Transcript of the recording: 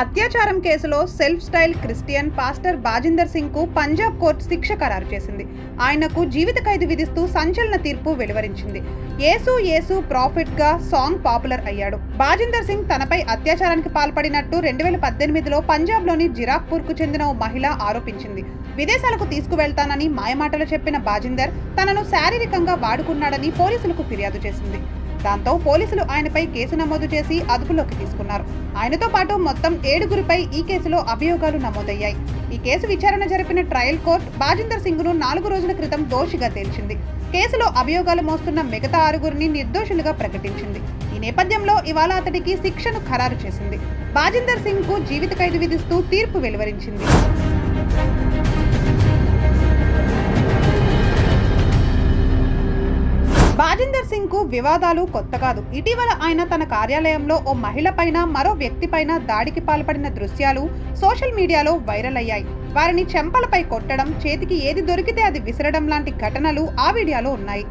అత్యాచారం కేసులో self style Christian pastor Bajinder సింగ్కు Punjab court శిక్ష ఖరారు చేసింది. ఆయనకు జీవిత ఖైదు విధిస్తూ సంచలన తీర్పు వెలువరించింది. యేసు యేసు ప్రాఫిట్గా సాంగ్ పాపులర్ అయ్యాడు. బాజిందర్ సింగ్ తనపై అత్యాచారానికి పాల్పడినట్టు రెండు వేల పద్దెనిమిదిలో పంజాబ్లోని జిరాక్పూర్కు చెందిన ఓ మహిళ ఆరోపించింది. విదేశాలకు తీసుకువెళ్తానని మాయమాటలు చెప్పిన బాజిందర్ తనను శారీరకంగా వాడుకున్నాడని పోలీసులకు ఫిర్యాదు చేసింది. దాంతో పోలీసులు ఆయనపై కేసు నమోదు చేసి అదుపులోకి తీసుకున్నారు. ఆయనతో పాటు మొత్తం ఏడుగురిపై ఈ కేసులో అభియోగాలు నమోదయ్యాయి. ఈ కేసు విచారణ జరిపిన ట్రయల్ కోర్టు బాజిందర్ సింగ్ను నాలుగు రోజుల క్రితం దోషిగా తేల్చింది. కేసులో అభియోగాలు మోస్తున్న మిగతా ఆరుగురిని నిర్దోషులుగా ప్రకటించింది. ఈ నేపథ్యంలో ఇవాళ అతడికి శిక్షను ఖరారు చేసింది. బాజిందర్ సింగ్కు జీవిత ఖైదు విధిస్తూ తీర్పు వెలువరించింది. రాజేందర్ సింగ్కు వివాదాలు కొత్త కాదు. ఇటీవల ఆయన తన కార్యాలయంలో ఓ మహిళపైన మరో వ్యక్తిపైన దాడికి పాల్పడిన దృశ్యాలు సోషల్ మీడియాలో వైరల్ అయ్యాయి. వారిని చెంపలపై కొట్టడం చేతికి ఏది దొరికితే అది విసరడం లాంటి ఘటనలు ఆ వీడియోలో ఉన్నాయి.